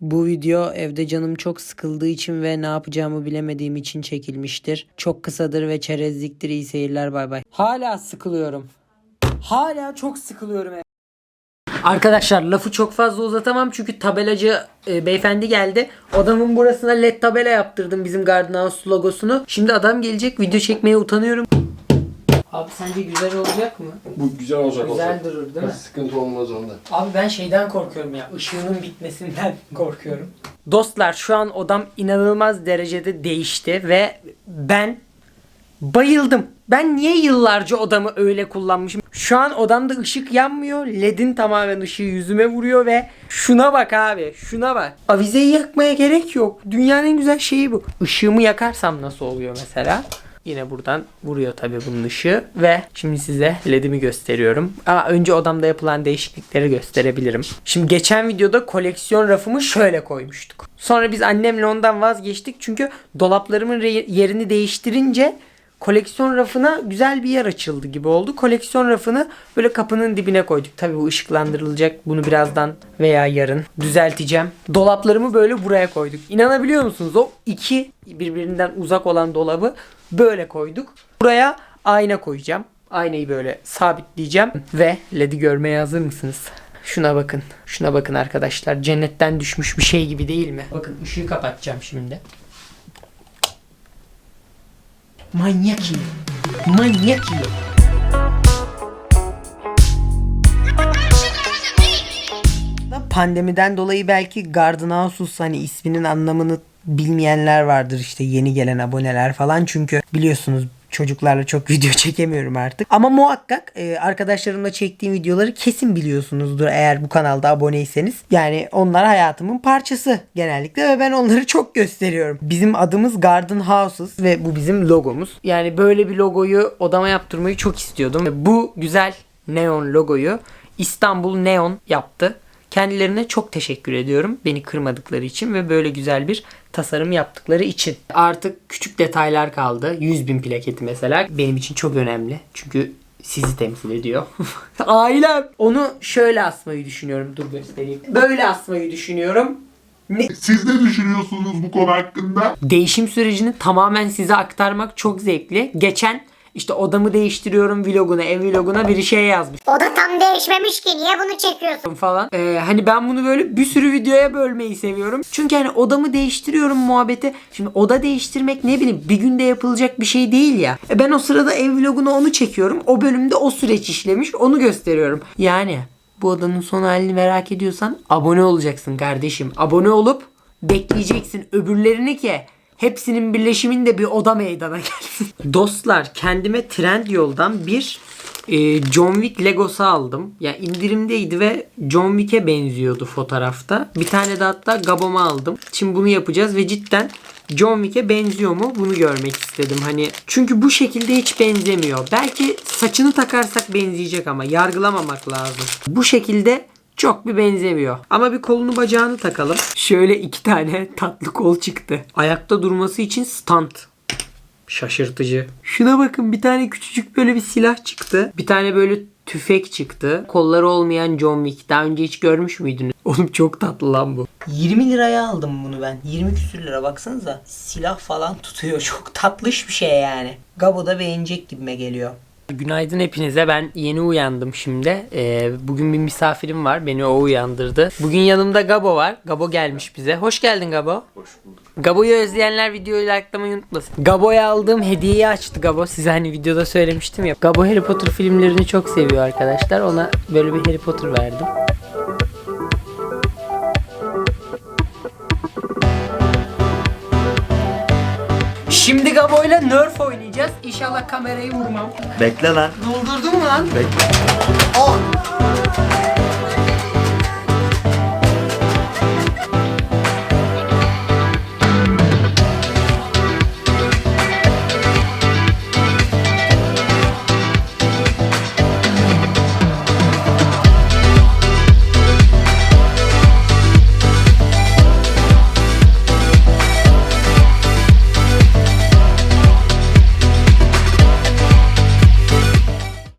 Bu video evde canım çok sıkıldığı için ve ne yapacağımı bilemediğim için çekilmiştir. Çok kısadır ve çerezliktir. İyi seyirler bay bay. Hala sıkılıyorum. Hala çok sıkılıyorum. ev- Arkadaşlar lafı çok fazla uzatamam çünkü tabelacı e, beyefendi geldi. Odamın burasına led tabela yaptırdım bizim Garden House logosunu. Şimdi adam gelecek video çekmeye utanıyorum. Abi sence güzel olacak mı? Bu güzel olacak Güzel olsa. durur değil mi? Sıkıntı olmaz onda. Abi ben şeyden korkuyorum ya. ışığının bitmesinden korkuyorum. Dostlar şu an odam inanılmaz derecede değişti ve ben bayıldım. Ben niye yıllarca odamı öyle kullanmışım? Şu an odamda ışık yanmıyor. Ledin tamamen ışığı yüzüme vuruyor ve şuna bak abi. Şuna bak. Avizeyi yakmaya gerek yok. Dünyanın en güzel şeyi bu. Işığımı yakarsam nasıl oluyor mesela? Yine buradan vuruyor tabii bunun ışığı ve şimdi size ledimi gösteriyorum. Ama önce odamda yapılan değişiklikleri gösterebilirim. Şimdi geçen videoda koleksiyon rafımı şöyle koymuştuk. Sonra biz annemle ondan vazgeçtik çünkü dolaplarımın yerini değiştirince koleksiyon rafına güzel bir yer açıldı gibi oldu. Koleksiyon rafını böyle kapının dibine koyduk. Tabii bu ışıklandırılacak. Bunu birazdan veya yarın düzelteceğim. Dolaplarımı böyle buraya koyduk. İnanabiliyor musunuz? O iki birbirinden uzak olan dolabı böyle koyduk. Buraya ayna koyacağım. Aynayı böyle sabitleyeceğim ve LED'i görmeye hazır mısınız? Şuna bakın. Şuna bakın arkadaşlar. Cennetten düşmüş bir şey gibi değil mi? Bakın ışığı kapatacağım şimdi. Manyak iyi. Manyak iyi. Pandemiden dolayı belki Garden Houses hani isminin anlamını bilmeyenler vardır işte yeni gelen aboneler falan çünkü biliyorsunuz çocuklarla çok video çekemiyorum artık. Ama muhakkak e, arkadaşlarımla çektiğim videoları kesin biliyorsunuzdur eğer bu kanalda aboneyseniz. Yani onlar hayatımın parçası genellikle ve ben onları çok gösteriyorum. Bizim adımız Garden Houses ve bu bizim logomuz. Yani böyle bir logoyu odama yaptırmayı çok istiyordum. Bu güzel neon logoyu İstanbul Neon yaptı. Kendilerine çok teşekkür ediyorum beni kırmadıkları için ve böyle güzel bir tasarım yaptıkları için. Artık küçük detaylar kaldı. 100 bin plaketi mesela benim için çok önemli. Çünkü sizi temsil ediyor. Ailem. Onu şöyle asmayı düşünüyorum. Dur göstereyim. Böyle asmayı düşünüyorum. Ne? Siz ne düşünüyorsunuz bu konu hakkında? Değişim sürecini tamamen size aktarmak çok zevkli. Geçen işte odamı değiştiriyorum vloguna, ev vloguna bir şey yazmış. O da tam değişmemiş ki niye bunu çekiyorsun? falan. Ee, hani ben bunu böyle bir sürü videoya bölmeyi seviyorum. Çünkü hani odamı değiştiriyorum muhabbeti. Şimdi oda değiştirmek ne bileyim bir günde yapılacak bir şey değil ya. E ben o sırada ev vloguna onu çekiyorum. O bölümde o süreç işlemiş onu gösteriyorum. Yani bu odanın son halini merak ediyorsan abone olacaksın kardeşim. Abone olup bekleyeceksin öbürlerini ki hepsinin birleşiminde bir oda meydana gelsin. Dostlar kendime trend yoldan bir e, John Wick Legosu aldım. Ya yani indirimdeydi ve John Wick'e benziyordu fotoğrafta. Bir tane de hatta Gabom'a aldım. Şimdi bunu yapacağız ve cidden John Wick'e benziyor mu bunu görmek istedim. Hani çünkü bu şekilde hiç benzemiyor. Belki saçını takarsak benzeyecek ama yargılamamak lazım. Bu şekilde çok bir benzemiyor. Ama bir kolunu bacağını takalım. Şöyle iki tane tatlı kol çıktı. Ayakta durması için stand. Şaşırtıcı. Şuna bakın bir tane küçücük böyle bir silah çıktı. Bir tane böyle tüfek çıktı. Kolları olmayan John Wick. Daha önce hiç görmüş müydünüz? Oğlum çok tatlı lan bu. 20 liraya aldım bunu ben. 20 küsür lira baksanıza. Silah falan tutuyor. Çok tatlış bir şey yani. Gabo da beğenecek gibime geliyor. Günaydın hepinize. Ben yeni uyandım şimdi. Ee, bugün bir misafirim var. Beni o uyandırdı. Bugün yanımda Gabo var. Gabo gelmiş bize. Hoş geldin Gabo. Hoş bulduk. Gabo'yu özleyenler videoyu likelamayı unutmasın. Gabo'ya aldığım hediyeyi açtı Gabo. Size hani videoda söylemiştim ya. Gabo Harry Potter filmlerini çok seviyor arkadaşlar. Ona böyle bir Harry Potter verdim. Şimdi Gabo'yla Nerf oynayacağız. İnşallah kamerayı vurmam. Bekle lan. Doldurdun mu lan? Bekle. Oh!